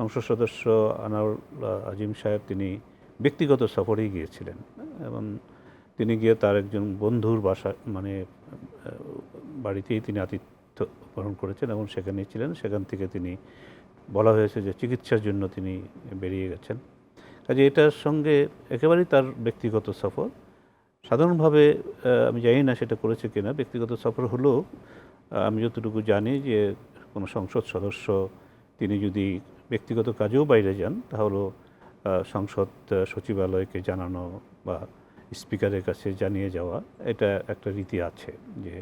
সংসদ সদস্য আনারুল আজিম সাহেব তিনি ব্যক্তিগত সফরেই গিয়েছিলেন, এবং তিনি গিয়ে তার একজন বন্ধুর বাসা মানে বাড়িতেই তিনি আতিথ্য গ্রহণ করেছেন এবং সেখানেই ছিলেন। সেখান থেকে তিনি বলা হয়েছে যে চিকিৎসার জন্য তিনি বেরিয়ে গেছেন। কাজে এটার সঙ্গে একেবারেই তার ব্যক্তিগত সফর। সাধারণভাবে আমি জানি না সেটা করেছে কিনা, ব্যক্তিগত সফর হলেও আমি যতটুকু জানি যে কোনো সংসদ সদস্য তিনি যদি ব্যক্তিগত কাজেও বাইরে যান তাহলে আহ, সংসদ সচিবালয়কে জানানো বা স্পিকারের কাছে জানিয়ে যাওয়া এটা একটা রীতি আছে যে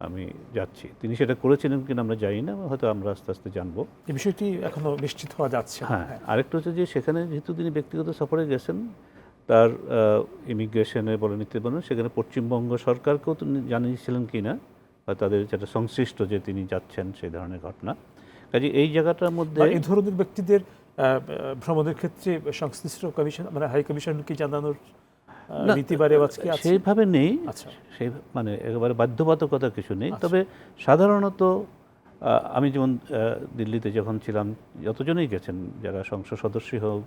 আমি যাচ্ছি। তিনি সেটা করেছিলেন কিনা আমরা জানি না হয়তো আমরা আস্তে আস্তে জানব। এই বিষয়টি এখনও নিশ্চিত হওয়া যাচ্ছে হ্যাঁ আরেকটা হচ্ছে যে সেখানে যেহেতু তিনি ব্যক্তিগত সফরে গেছেন তার ইমিগ্রেশনে বলে নিতে পারেন সেখানে পশ্চিমবঙ্গ সরকারকেও তিনি জানিয়েছিলেন কি না বা তাদের যেটা সংশ্লিষ্ট যে তিনি যাচ্ছেন সেই ধরনের ঘটনা। কাজে এই জায়গাটার মধ্যে এই ধরনের ব্যক্তিদের ভ্রমণের ক্ষেত্রে সংশ্লিষ্ট কমিশন মানে হাই কমিশনকে জানানোর সেইভাবে নেই। আচ্ছা। সেই মানে একেবারে বাধ্যবাধকতা কিছু নেই। আচ্ছা। তবে সাধারণত আমি যেমন দিল্লিতে যখন ছিলাম যতজনই গেছেন যারা সংসদ সদস্যই হোক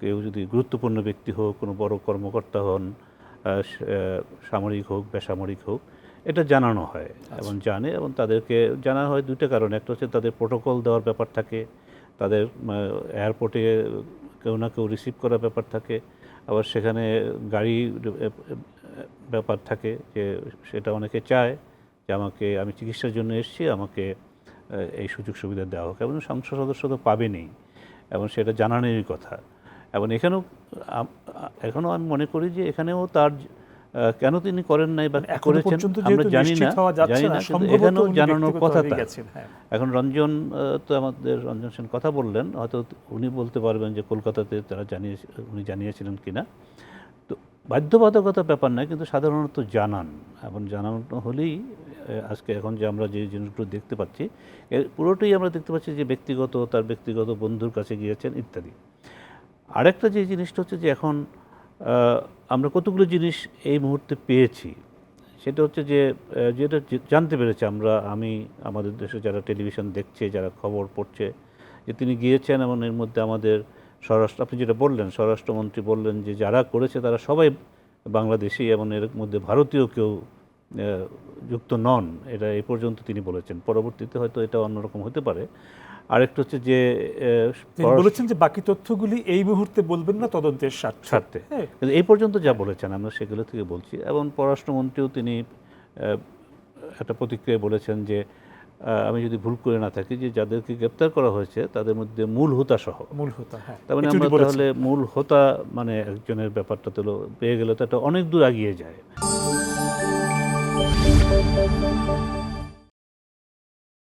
কেউ যদি গুরুত্বপূর্ণ ব্যক্তি হোক কোনো বড় কর্মকর্তা হন সামরিক হোক বেসামরিক হোক এটা জানানো হয় এবং জানে এবং তাদেরকে জানা হয় দুইটা কারণে। একটা হচ্ছে তাদের প্রোটোকল দেওয়ার ব্যাপার থাকে তাদের এয়ারপোর্টে কেউ না কেউ রিসিভ করার ব্যাপার থাকে আবার সেখানে গাড়ি ব্যাপার থাকে যে সেটা অনেকে চায় যে আমাকে আমি চিকিৎসার জন্য এসেছি আমাকে এই সুযোগ সুবিধা দেওয়া হোক। এবং সংসদ সদস্য তো পাবেনই এবং সেটা জানানোরই কথা। এবং এখানেও এখনও আমি মনে করি যে এখানেও তার কেন তিনি করেন নাই বা করেছেন আমরা জানি না জানি না না এখানেও জানানোর কথা হ্যাঁ। এখন রঞ্জন তো আমাদের রঞ্জন সেন কথা বললেন হয়তো উনি বলতে পারবেন যে কলকাতাতে তারা জানিয়ে উনি জানিয়েছিলেন কিনা। তো বাধ্যবাধকতা ব্যাপার নয় কিন্তু সাধারণত জানান। এবং জানানো হলেই আজকে এখন যে আমরা যে জিনিসগুলো দেখতে পাচ্ছি এর পুরোটাই আমরা দেখতে পাচ্ছি যে ব্যক্তিগত তার ব্যক্তিগত বন্ধুর কাছে গিয়েছেন ইত্যাদি। আরেকটা যে জিনিসটা হচ্ছে যে এখন আমরা কতগুলো জিনিস এই মুহূর্তে পেয়েছি? সেটা হচ্ছে যে যেটা জানতে পেরেছি আমরা, আমি, আমাদের দেশে যারা টেলিভিশন দেখছে, যারা খবর পড়ছে, যে তিনি গিয়েছেন এবং এর মধ্যে আমাদের স্বরাষ্ট্র, আপনি যেটা বললেন, স্বরাষ্ট্রমন্ত্রী বললেন যে যারা করেছে তারা সবাই বাংলাদেশি এবং এর মধ্যে ভারতীয় কেউ যুক্ত নন এটা এই পর্যন্ত তিনি বলেছেন। পরবর্তীতে হয়তো এটা অন্যরকম হতে পারে। আরেকটা হচ্ছে যে বলেছেন যে বাকি তথ্যগুলি এই মুহূর্তে বলবেন না তদন্তের স্বার্থে। স্বার্থে। হ্যাঁ। এই পর্যন্ত যা বলেছেন আমরা সেগুলো থেকে বলছি। এবং পররাষ্ট্রমন্ত্রীও তিনি একটা প্রতিক্রিয়া বলেছেন যে আমি যদি ভুল করে না থাকি যে যাদেরকে গ্রেপ্তার করা হয়েছে তাদের মধ্যে মূল হোতা সহ। মূল হোতা হ্যাঁ। তার মানে আমরা তাহলে মূল হোতা মানে একজনের ব্যাপারটা তো পেয়ে গেলে তো এটা অনেক দূর এগিয়ে যায়।